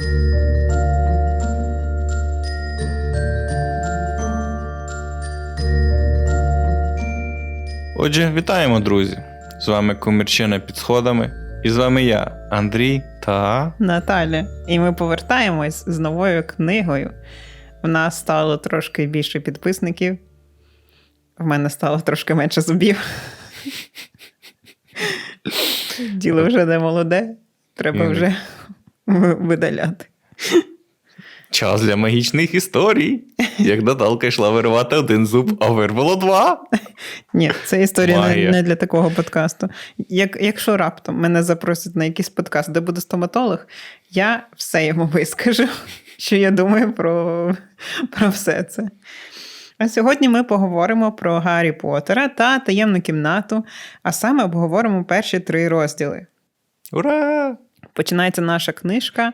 Отже, вітаємо, друзі! З вами Комірчина під сходами. І з вами я, Андрій та. Наталя. І ми повертаємось з новою книгою. В нас стало трошки більше підписників. В мене стало трошки менше зубів. Діло вже не молоде. Треба вже видаляти. Час для магічних історій. Як Наталка йшла вирвати один зуб, а вирвало два. Ні, це історія не, не для такого подкасту. Як, якщо раптом мене запросять на якийсь подкаст, де буде стоматолог, я все йому вискажу, що я думаю про, про все це. А сьогодні ми поговоримо про Гаррі Поттера та таємну кімнату, а саме обговоримо перші три розділи. Ура! Починається наша книжка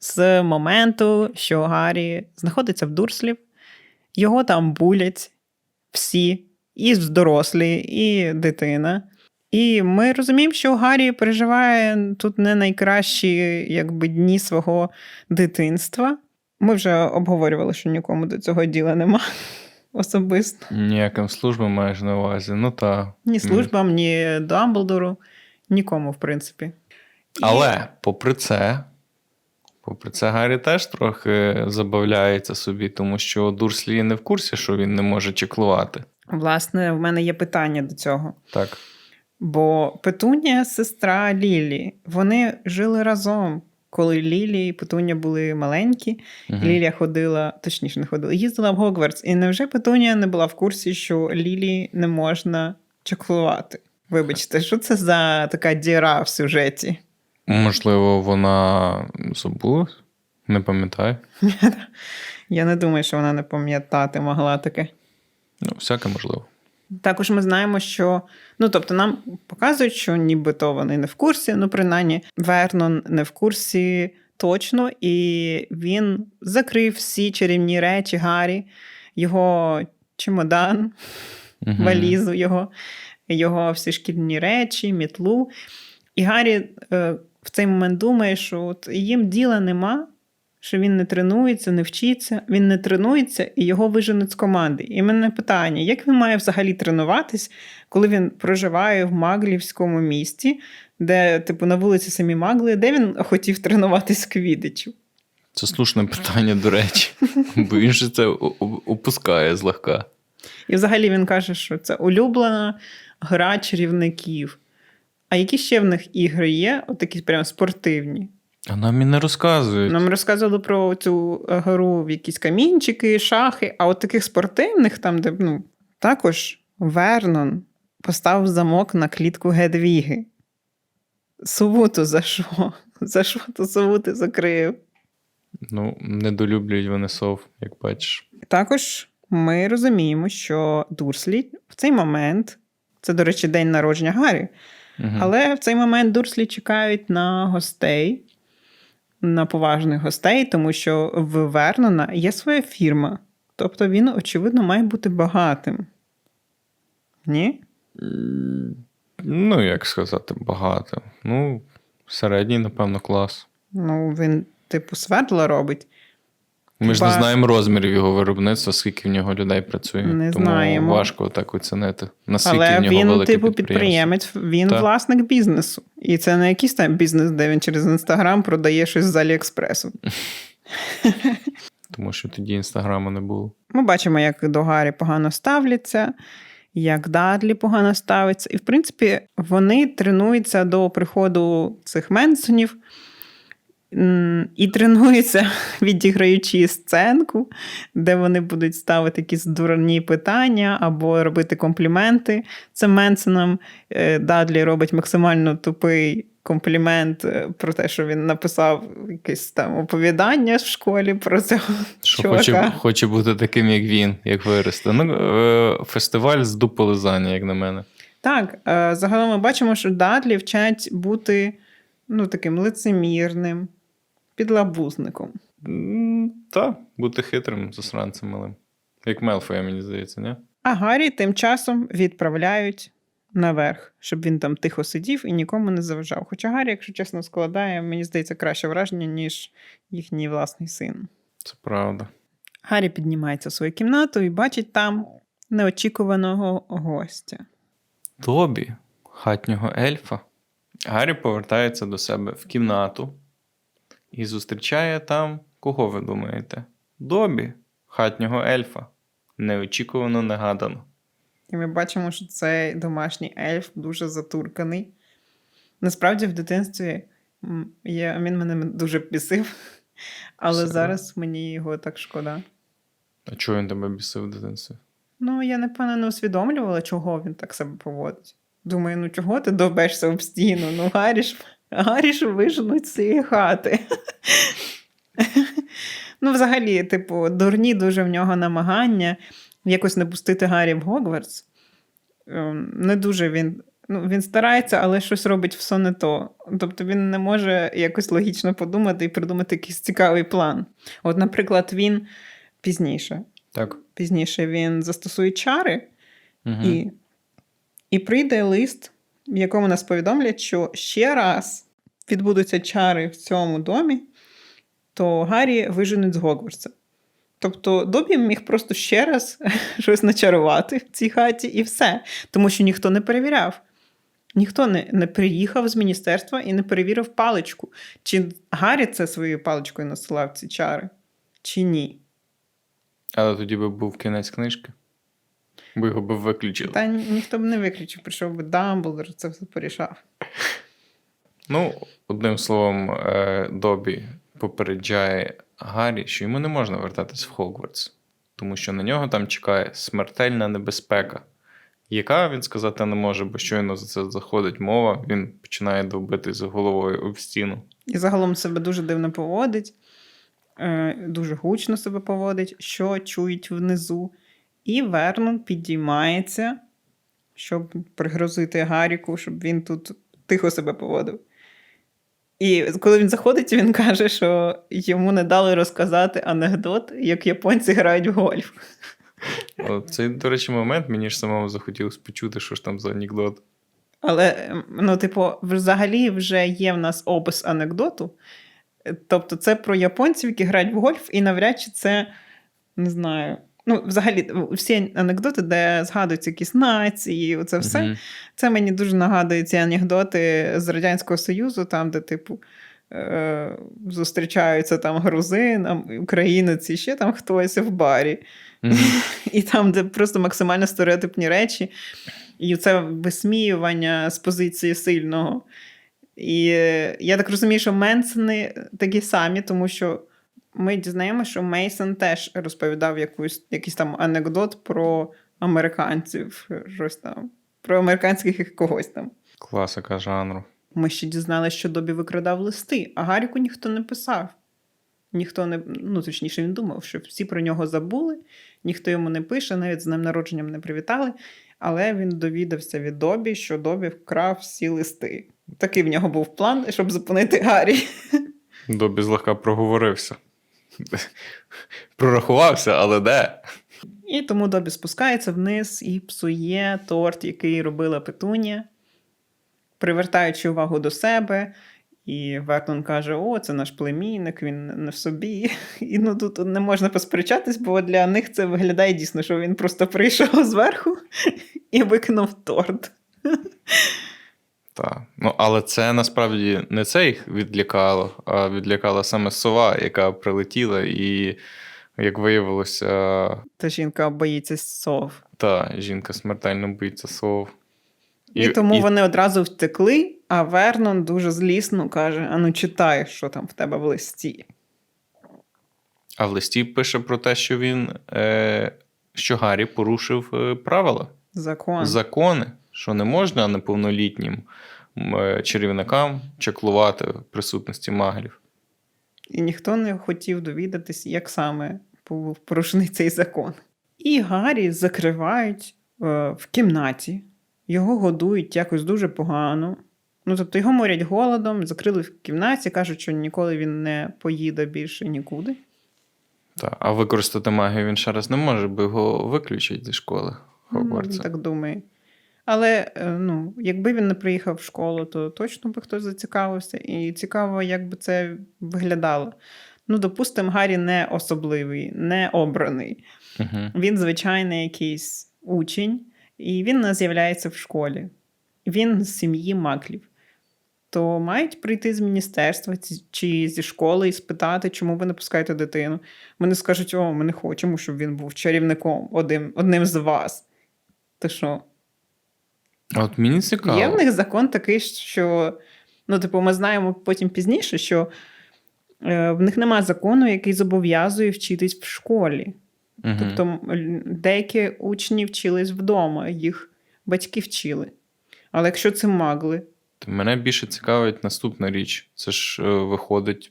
з моменту, що Гаррі знаходиться в Дурслів, його там булять всі, і дорослі, і дитина. І ми розуміємо, що Гаррі переживає тут не найкращі якби, дні свого дитинства. Ми вже обговорювали, що нікому до цього діла нема особисто. Ніяким службам маєш на увазі. Ну та. Ні службам, ні Дамблдору, нікому, в принципі. Але, попри це, попри це, Гаррі теж трохи забавляється собі, тому що Дурслі не в курсі, що він не може чеклувати. Власне, в мене є питання до цього. Так. Бо Петунія, сестра Лілі, вони жили разом. Коли Лілі і Петунія були маленькі, Мгм. Лілія ходила, точніше, не ходила, їздила в Гогвартс. І невже Петунія не була в курсі, що Лілі не можна чаклувати? Вибачте, що це за така діра в сюжеті? Можливо, вона забула? Не пам'ятаю. Я не думаю, що вона не пам'ятати могла таке. Ну, всяке можливо. Також ми знаємо, що ну тобто нам показують, що нібито вони не в курсі, ну принаймні Вернон не в курсі точно, і він закрив всі чарівні речі Гаррі, його чемодан, Мгм. валізу, його, його всі шкільні речі, мітлу. І Гаррі е, в цей момент думає, що от їм діла нема, що він не тренується, не вчиться, він не тренується і його виженуть з команди. І мене питання: як він має взагалі тренуватись, коли він проживає в Маглівському місті, де, типу, на вулиці самі Магли, де він хотів тренуватись квідичу? Це слушне питання, до речі, бо він же це опускає злегка. І взагалі він каже, що це улюблена гра чарівників. А які ще в них ігри є, отакі прям спортивні? А нам і не розказують. Нам розказували про цю е, гру в якісь камінчики, шахи, а от таких спортивних, там, де ну, також Вернон поставив замок на клітку Гедвіги. Сувуту за що? За що то Сувути закрив? Ну, недолюблюють вони сов, як бачиш. Також ми розуміємо, що Дурслі в цей момент, це, до речі, день народження Гаррі, Але в цей момент Дурслі чекають на гостей, на поважних гостей, тому що в Вернона є своя фірма. Тобто він, очевидно, має бути багатим. Ні? Ну, як сказати, багато. Ну, середній, напевно, клас. Ну, він, типу, свердла робить. Ми ж не знаємо розмірів його виробництва, скільки в нього людей працює. Не Тому знаємо. важко так оцінити. Наскільки Але в нього він, велике типу, підприємство. підприємець, він Так. власник бізнесу. І це не якийсь там бізнес, де він через інстаграм продає щось з Аліекспресу. Тому що тоді інстаграму не було. Ми бачимо, як до Гаррі погано ставляться, як Дадлі погано ставиться. І, в принципі, вони тренуються до приходу цих Менсонів і тренуються, відіграючи сценку, де вони будуть ставити якісь дурні питання або робити компліменти цим Менсонам. Е, Дадлі робить максимально тупий комплімент е, про те, що він написав якесь там оповідання в школі про цього Що чувака. хоче, хоче бути таким, як він, як виросте. Ну, е, фестиваль з дуполизання, як на мене. Так, загалом ми бачимо, що Дадлі вчать бути ну, таким лицемірним, підлабузником. Та, бути хитрим засранцем малим. Як Мелфоя, мені здається, ні? А Гаррі тим часом відправляють наверх, щоб він там тихо сидів і нікому не заважав. Хоча Гаррі, якщо чесно, складає, мені здається, краще враження, ніж їхній власний син. Це правда. Гаррі піднімається в свою кімнату і бачить там неочікуваного гостя. Добі, хатнього ельфа. Гаррі повертається до себе в кімнату і зустрічає там, кого ви думаєте? Добі, хатнього ельфа. Неочікувано негадано. І ми бачимо, що цей домашній ельф дуже затурканий. Насправді, в дитинстві я, він мене дуже бісив, але Серйозно? зараз мені його так шкода. А чого він тебе бісив в дитинстві? Ну, я напевно не усвідомлювала, чого він так себе поводить. Думаю, ну чого ти довбешся об стіну? Ну, Гаррі ж, Гаррі виженуть з цієї хати. ну, взагалі, типу, дурні дуже в нього намагання якось не пустити Гаррі в Гогвартс. Ем, Не дуже він. Ну, він старається, але щось робить все не то. Тобто він не може якось логічно подумати і придумати якийсь цікавий план. От, наприклад, він пізніше. Так. Пізніше він застосує чари, Угу. і, і прийде лист, в якому нас повідомлять, що ще раз відбудуться чари в цьому домі, то Гаррі виженуть з Гогвартса. Тобто Добі міг просто ще раз щось начарувати в цій хаті і все, тому що ніхто не перевіряв. Ніхто не, не приїхав з міністерства і не перевірив паличку. Чи Гаррі це своєю паличкою насилав ці чари, чи ні. Але тоді би був кінець книжки. Бо його би виключили. Та ніхто б не виключив, прийшов би Дамблдор, це все порішав. Ну, одним словом, е, Добі попереджає Гаррі, що йому не можна вертатись в Хогвартс, тому що на нього там чекає смертельна небезпека, яка він сказати не може, бо щойно за це заходить мова, він починає довбитись головою об стіну. І загалом себе дуже дивно поводить, е, дуже гучно себе поводить, що чують внизу. І Вернон підіймається, щоб пригрозити Гаріку, щоб він тут тихо себе поводив. І коли він заходить, він каже, що йому не дали розказати анекдот, як японці грають в гольф. О, Цей, до речі, момент мені ж самому захотілося почути, що ж там за анекдот. Але, ем, ну, типу, взагалі вже є в нас опис анекдоту. Тобто, це про японців, які грають в гольф, і навряд чи це не знаю. Ну, взагалі, всі анекдоти, де згадуються якісь нації, це все. Мгм. Це мені дуже нагадує ці анекдоти з Радянського Союзу, там, де, типу, е- зустрічаються там грузин, українець і ще там хтось в барі. Мгм. І там, де просто максимально стереотипні речі, і це висміювання з позиції сильного. І е, я так розумію, що Менсени такі самі, тому що ми дізнаємося, що Мейсон теж розповідав якусь, якийсь там анекдот про американців, щось там, про американських когось там. Класика жанру. Ми ще дізналися, що Добі викрадав листи, а Гаріку ніхто не писав. Ніхто не, ну точніше, він думав, що всі про нього забули, ніхто йому не пише, навіть з днем народженням не привітали. Але він довідався від Добі, що Добі вкрав всі листи. Такий в нього був план, щоб зупинити Гаррі. Добі злегка проговорився. Прорахувався, але де? І тому Добі спускається вниз і псує торт, який робила Петунія, привертаючи увагу до себе. І Вернон каже: О, це наш племінник, він не в собі. І ну тут не можна посперечатись, бо для них це виглядає дійсно, що він просто прийшов зверху і викинув торт. Так. Ну, але це насправді не це їх відлякало, а відлякала саме сова, яка прилетіла, і, як виявилося, Та жінка боїться сов. та жінка смертельно боїться сов. І, тому вони одразу втекли, а Вернон дуже злісно каже: Ану, читай, що там в тебе в листі. А в листі пише про те, що він, е, що Гаррі порушив е, правила, Закон. закони, що не можна неповнолітнім е, чарівникам чаклувати в присутності магів. І ніхто не хотів довідатись, як саме був порушений цей закон. І Гаррі закривають е, в кімнаті, його годують якось дуже погано. Ну, тобто його морять голодом, закрили в кімнаті, кажуть, що ніколи він не поїде більше нікуди. Та, а використати магію він ще раз не може, бо його виключать зі школи Ну, Хогвартса. він так думає. Але е, ну, якби він не приїхав в школу, то точно би хтось зацікавився. І цікаво, як би це виглядало. Ну, допустимо, Гаррі не особливий, не обраний. Угу. Він звичайний якийсь учень, і він не з'являється в школі. Він з сім'ї маклів. То мають прийти з міністерства чи зі школи і спитати, чому ви не пускаєте дитину. Вони скажуть: о, ми не хочемо, щоб він був чарівником, одним, одним з вас. То що? А От мені цікаво. Є в них закон такий, що, ну, типу, ми знаємо потім пізніше, що е, в них немає закону, який зобов'язує вчитись в школі. Мгм. Тобто деякі учні вчились вдома, їх батьки вчили. Але якщо це магли, То Мене більше цікавить наступна річ. Це ж е, виходить,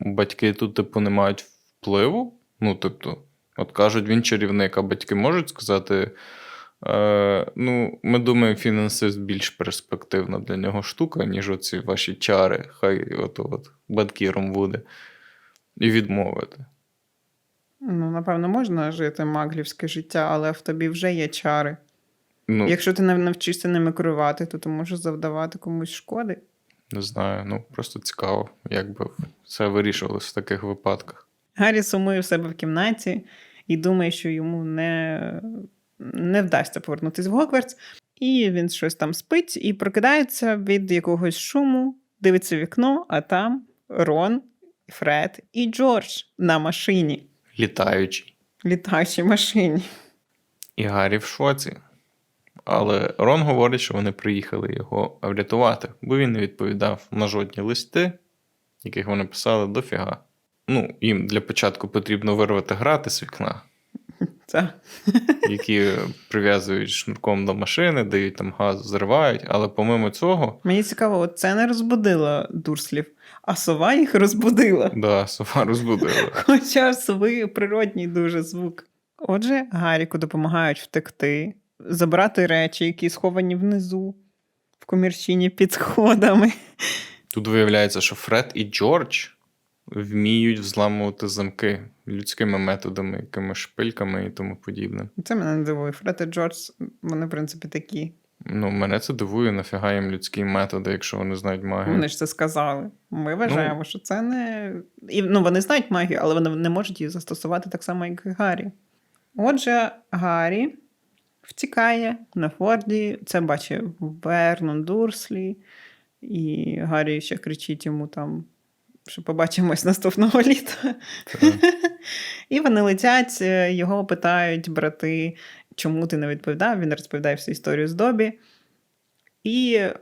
батьки тут, типу, не мають впливу. Ну, тобто, от кажуть, він чарівник, а батьки можуть сказати. Е, ну, ми думаємо, фінансист більш перспективна для нього штука, ніж оці ваші чари. Хай от, от банкіром буде. І відмовити. ну, напевно, можна жити маглівське життя, але в тобі вже є чари. Ну, Якщо ти не навчишся ними керувати, то ти можеш завдавати комусь шкоди. не знаю, ну просто цікаво, як би це вирішувалось в таких випадках. Гаррі сумує в себе в кімнаті і думає, що йому не, не вдасться повернутися в Гогвартс. І він щось там спить і прокидається від якогось шуму, дивиться в вікно, а там Рон, Фред і Джордж на машині, Літаючий. літаючій машині. І Гаррі в шоці. Але Рон говорить, що вони приїхали його врятувати, бо він не відповідав на жодні листи, яких вони писали дофіга. Ну, їм для початку потрібно вирвати грати з вікна. Які прив'язують шнурком до машини, дають там газ, зривають. Але помимо цього, Мені цікаво, от це не розбудило дурслів, а сова їх розбудила. да, сова розбудила. Хоча сови природній дуже звук. Отже, Гаріку допомагають втекти, забрати речі, які сховані внизу, в комірчині під сходами. Тут виявляється, що Фред і Джордж вміють взламувати замки людськими методами, якимись шпильками і тому подібне. Це мене не дивує. Фред і Джордж, вони, в принципі, такі. Ну, мене це дивує, нафіга їм людські методи, якщо вони знають магію. Вони ж це сказали. Ми вважаємо, що це не. І, ну, вони знають магію, але вони не можуть її застосувати так само, як і Гаррі. Отже, Гаррі втікає на Форді. Це бачить Вернон Дурслі, і Гаррі ще кричить йому там, що побачимось наступного літа. І вони летять, е, його питають брати, чому ти не відповідав. Він розповідає всю історію з Добі. І е,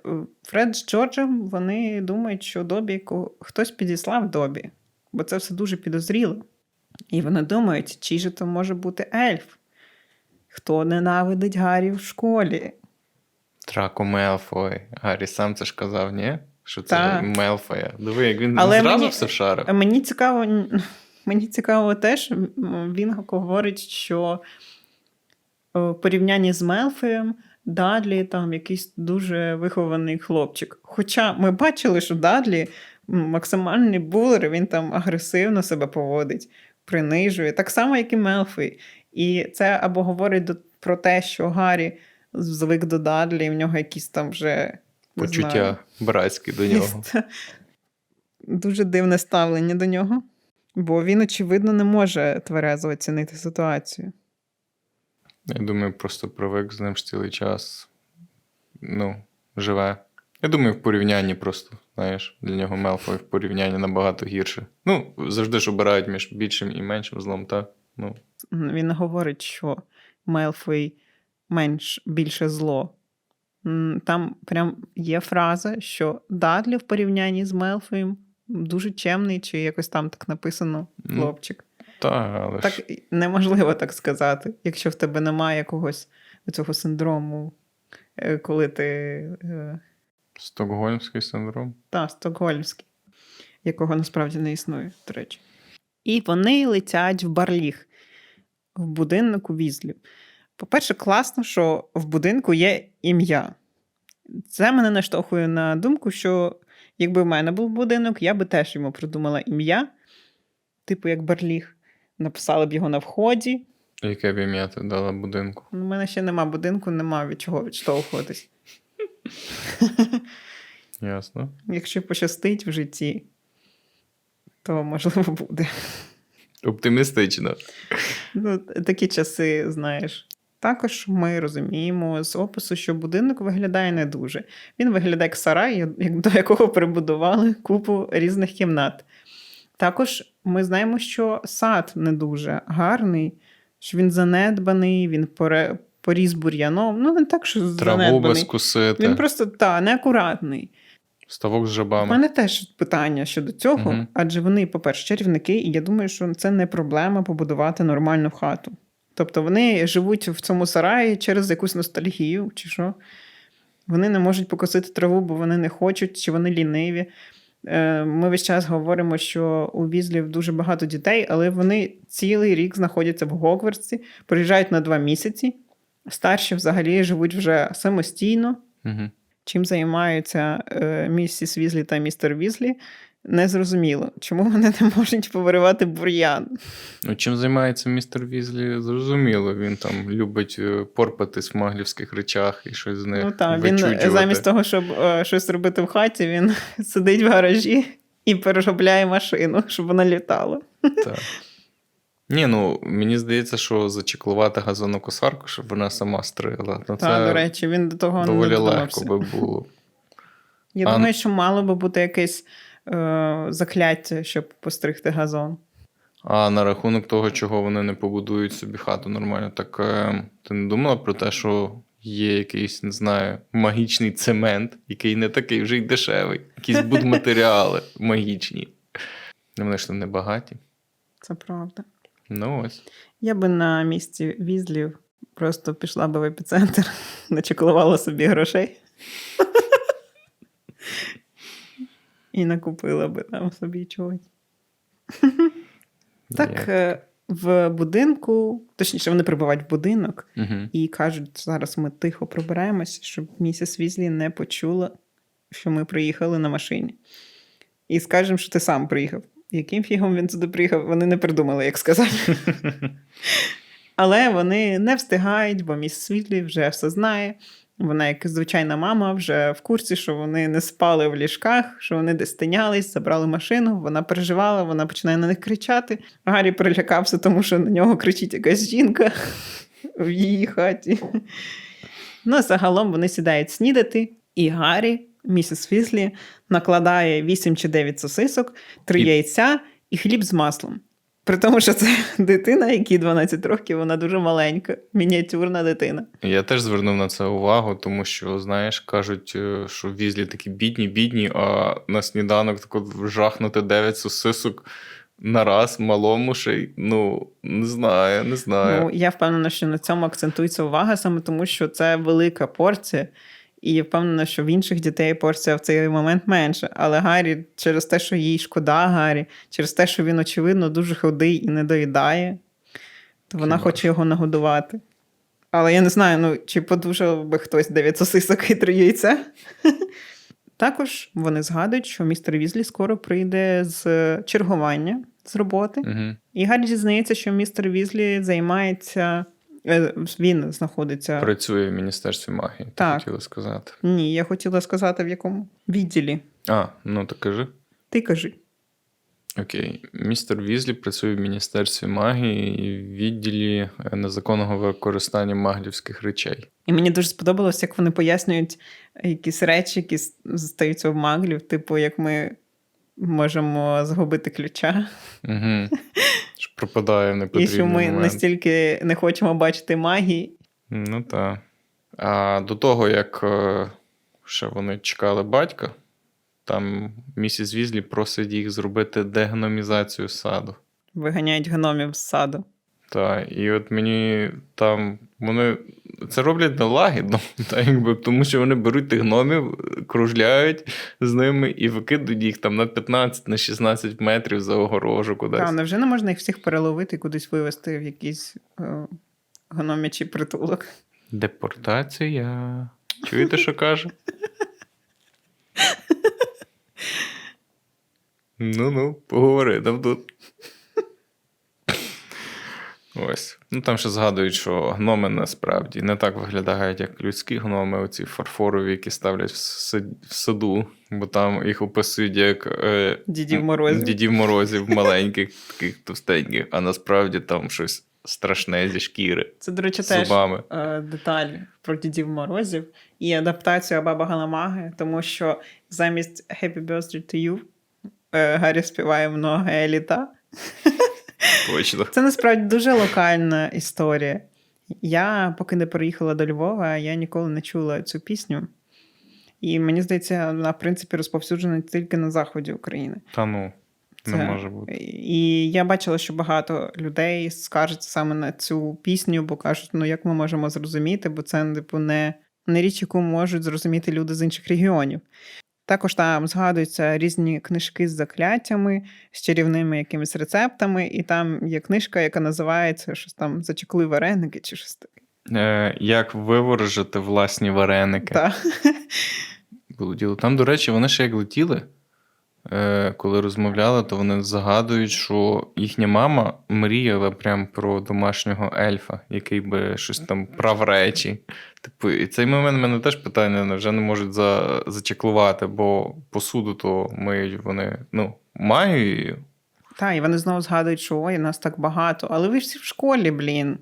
Фред з Джорджем вони думають, що Добі хтось підіслав Добі, бо це все дуже підозріло. І вони думають, чий же то може бути ельф, хто ненавидить Гаррі в школі. Драко Мелфой. Гаррі сам це ж казав, ні? Що це Так. Мелфоя. Диви, як він Але зразу мені- все шарив. Мені цікаво, мені цікаво те, що м, він говорить, що е, в порівнянні з Мелфієм Дадлі там якийсь дуже вихований хлопчик. Хоча ми бачили, що Дадлі максимальний булер, він там агресивно себе поводить, принижує, так само, як і Мелфій. І це або говорить про те, що Гаррі звик до Дадлі, і в нього якісь там вже не знаю, Почуття братські до нього. Дуже дивне ставлення до нього, бо він, очевидно, не може тверезо оцінити ситуацію. Я думаю, просто привик з ним ж цілий час. Ну, живе. Я думаю, в порівнянні просто, знаєш, для нього Мелфой в порівнянні набагато гірше. Ну, завжди ж обирають між більшим і меншим злом, так? Ну, Він говорить, що Мелфой менш більше зло. Там прям є фраза, що Дадлі в порівнянні з Мелфоєм дуже чемний, чи якось там так написано Ну, хлопчик. так, але Так і неможливо так сказати, якщо в тебе немає якогось цього синдрому, е, коли ти. е, Стокгольмський синдром. Та, стокгольмський, якого насправді не існує, до речі. І вони летять в Барліг, в будинок у Візлі. По-перше, класно, що в будинку є ім'я. Це мене наштовхує на думку, що якби в мене був будинок, я би теж йому придумала ім'я, типу як Барліг. Написала б його на вході, Яке б ім'я ти дала будинку? У мене ще нема будинку, нема від чого відштовхуватись. Ясно. Якщо пощастить в житті, то можливо буде. Оптимістично. Ну, такі часи, знаєш. Також ми розуміємо з опису, що будинок виглядає не дуже. Він виглядає як сарай, до якого прибудували купу різних кімнат. Також ми знаємо, що сад не дуже гарний, що він занедбаний, він поре- поріс бур'яном. Ну, не так, що Траву занедбаний. безкусити, Він просто та, неакуратний. ставок з У мене теж питання щодо цього, Мгм. адже вони, по-перше, чарівники, і я думаю, що це не проблема побудувати нормальну хату. Тобто вони живуть в цьому сараї через якусь ностальгію, чи що. Вони не можуть покосити траву, бо вони не хочуть, чи вони ліниві. Е, Ми весь час говоримо, що у Візлів дуже багато дітей, але вони цілий рік знаходяться в Гогвартсі, приїжджають на два місяці. Старші взагалі живуть вже самостійно, Угу. Чим займаються е, місіс Візлі та містер Візлі, незрозуміло. Чому вони не можуть повиривати бур'ян? Ну, чим займається містер Візлі, зрозуміло. Він там любить е, порпатись в маглівських речах і щось з них Ну так, він замість того, щоб е, щось робити в хаті, він сидить в гаражі і переробляє машину, щоб вона літала. Так. Ні, ну мені здається, що зачеклувати газонокосарку, щоб вона сама стригла. Ну, Та, це до речі, він до того не доволі легко би було. Я А- думаю, що мало би бути якесь е, закляття, щоб постригти газон. А на рахунок того, чого вони не побудують собі хату нормально, так е, ти не думала про те, що є якийсь, не знаю, магічний цемент, який не такий вже й дешевий, якісь будматеріали магічні. Вони ж не багаті. Це правда. Ну ось. Я би на місці візлів просто пішла би в епіцентр, начеклувала собі грошей. І накупила би там собі чогось. Так, е, в будинку, точніше, вони прибувають в будинок Угу. і кажуть, зараз ми тихо пробираємося, щоб місіс Візлі не почула, що ми приїхали на машині. І скажемо, що ти сам приїхав. Яким фігом він туди приїхав, вони не придумали, як сказати. Але вони не встигають, бо міс Світлі вже все знає. Вона, як звичайна мама, вже в курсі, що вони не спали в ліжках, що вони десь тинялись, забрали машину. Вона переживала, вона починає на них кричати. Гаррі перелякався, тому що на нього кричить якась жінка в її хаті. Ну, загалом вони сідають снідати, і Гаррі, місіс Фізлі, накладає 8 чи 9 сосисок, 3 І- яйця і хліб з маслом. При тому, що це дитина, якій 12 років, вона дуже маленька, мініатюрна дитина. Я теж звернув на це увагу, тому що, знаєш, кажуть, е, що візлі такі бідні, бідні, а на сніданок тако жахнути 9 сосисок на раз малому ще й, ну, не знаю, не знаю. Ну, я впевнена, що на цьому акцентується увага саме тому, що це велика порція, і я впевнена, що в інших дітей порція в цей момент менша. Але Гаррі, через те, що їй шкода Гаррі, через те, що він, очевидно, дуже худий і не доїдає, то вона Хіба хоче його нагодувати. Але я не знаю, ну, чи подужав би хтось 9 сосисок і 3 яйця. Також вони згадують, що містер Візлі скоро прийде з чергування з роботи. Угу. І Гаррі дізнається, що містер Візлі займається. Е, Він знаходиться. Працює в Міністерстві магії, ти Так. хотіла сказати. Ні, я хотіла сказати, в якому відділі. А, ну так кажи. Ти кажи. Окей. Містер Візлі працює в Міністерстві магії і в відділі е, незаконного використання маглівських речей. І мені дуже сподобалось, як вони пояснюють якісь речі, які стаються в маглів, типу, як ми можемо згубити ключа, Угу. Пропадає в і що ми момент. настільки не хочемо бачити магії. Ну так. А до того, як е, ще вони чекали батька, там місіс Візлі просить їх зробити дегномізацію саду. Виганяють гномів з саду. Так, і от мені там вони це роблять нелагідно, та, якби, тому що вони беруть тих гномів, кружляють з ними і викидують їх там на 15 на 16 метрів за огорожу кудись. Та, невже не можна їх всіх переловити і кудись вивезти в якийсь е, гномячий притулок? Депортація. Чуєте, що каже? Ну ну, поговори там тут. Ось. Ну там ще згадують, що гноми насправді не так виглядають, як людські гноми, оці фарфорові, які ставлять в сад- в саду, бо там їх описують як е, Дідів Морозів. дідів морозів маленьких, таких товстеньких, а насправді там щось страшне зі шкіри Це, до речі, теж зубами. е, деталь про дідів Морозів і адаптацію Баба Галамаги, тому що замість Happy Birthday to you е, Гаррі співає много літа. Точно. Це насправді дуже локальна історія. Я, поки не переїхала до Львова, я ніколи не чула цю пісню. І мені здається, вона, в принципі, розповсюджена тільки на заході України. Та ну, не Це- може бути. І я бачила, що багато людей скаржаться саме на цю пісню, бо кажуть, ну як ми можемо зрозуміти, бо це типу не, не річ, яку можуть зрозуміти люди з інших регіонів. Також там згадуються різні книжки з закляттями, з чарівними якимись рецептами, і там є книжка, яка називається щось там Зачекли вареники чи щось таке. Е, як виворожити власні вареники? Так. Було діло. Там, до речі, вони ще як летіли, е, коли розмовляли, то вони загадують, що їхня мама мріяла прям про домашнього ельфа, який би щось там прав речі. Типу, і цей момент в мене теж питання вже не можуть за, зачеклувати, бо посуду то миють вони, ну, маю. Та, і вони знову згадують, що ой, нас так багато. Але ви всі в школі, блін.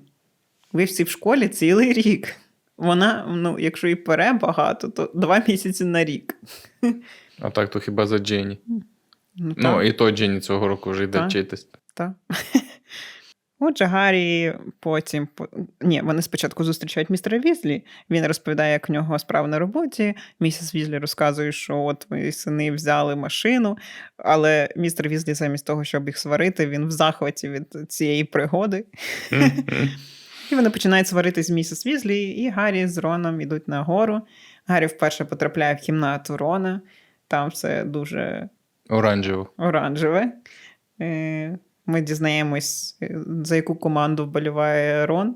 Ви всі в школі цілий рік. Вона, ну, якщо і пере багато, то два місяці на рік. А так, то хіба за Джені. Ну, Ну, і то Джені цього року вже йде Так. вчитись. та. Отже, Гаррі потім. Ні, вони спочатку зустрічають містера Візлі. Він розповідає, як в нього справа на роботі. Місіс Візлі розказує, що от мої сини взяли машину, але містер Візлі, замість того, щоб їх сварити, він в захваті від цієї пригоди. І вони починають сваритись з місіс Візлі, і Гаррі з Роном йдуть на гору. Гаррі вперше потрапляє в кімнату Рона. Там все дуже Оранжево. оранжеве. Е, Ми дізнаємось, е, за яку команду вболіває Рон.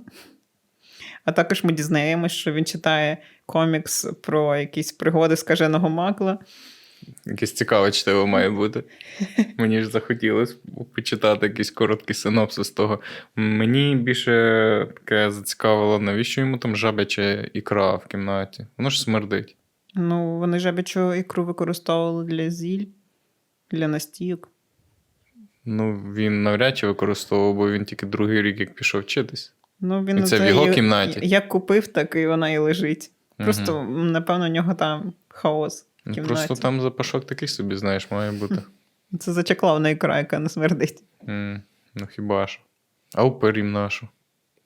А також ми дізнаємось, що він читає комікс про якісь пригоди скаженого макла. Якесь цікаве чтиво має бути. Мені ж захотілося почитати якийсь короткий синопсис того. Мені більше таке зацікавило, навіщо йому там жабяча ікра в кімнаті. Воно ж смердить. Ну, вони жабячу ікру використовували для зіль, для настійок. Ну, він навряд чи використовував, бо він тільки другий рік як пішов вчитись. Ну, він І це в його і- кімнаті? Як купив, так і вона і лежить. Просто, м, напевно, у нього там хаос. Кімнаті. Просто там запашок такий собі, знаєш, має бути. Це зачеклавна ікра, яка не смердить. М, Ну хіба що. А уперім нашу.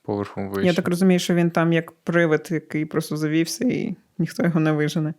Поверхом вище. Я так розумію, що він там як привид, який просто завівся, і ніхто його не вижене.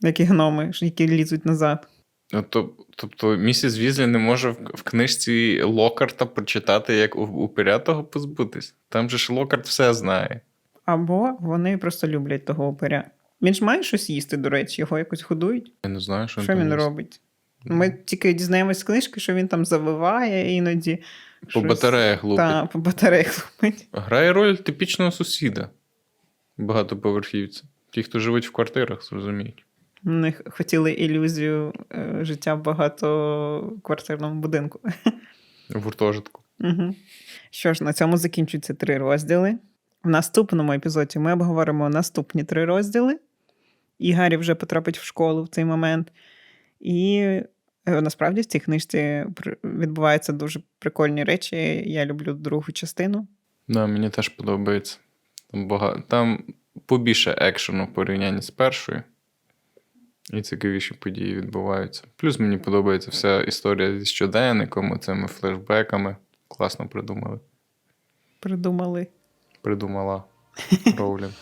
Які гноми, які лізуть назад. Ну, то- Тобто місіс Візлі не може в, в книжці Локарта прочитати, як у, упиря того позбутись. Там же ж Локарт все знає. Або вони просто люблять того опиря. Він ж має щось їсти, до речі, його якось годують. Я не знаю, що, Що він їсть. робить? Ми тільки дізнаємось з книжки, що він там завиває іноді. По щось- батареях лупить. Та, по батареях лупить. Грає роль типічного сусіда. Багатоповерхівця. Ті, хто живуть в квартирах, зрозуміють. Вони хотіли ілюзію е, життя в багатоквартирному будинку. В гуртожитку. Угу. Що ж, на цьому закінчуються три розділи. В наступному епізоді ми обговоримо наступні три розділи. І Гаррі вже потрапить в школу в цей момент. І е, насправді в цій книжці відбуваються дуже прикольні речі. Я люблю другу частину. Да, мені теж подобається. Там, бага... Там побільше екшену в порівнянні з першою. І цікавіші події відбуваються. Плюс мені подобається вся історія зі щоденником, цими флешбеками. Класно придумали. Придумали. Придумала Роулін.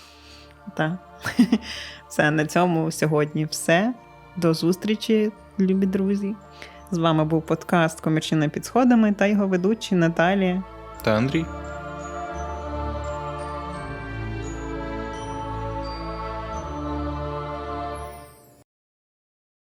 Так. Все, на цьому сьогодні все. До зустрічі, любі друзі. З вами був подкаст Комірчина під сходами та його ведучі Наталія. Та Андрій.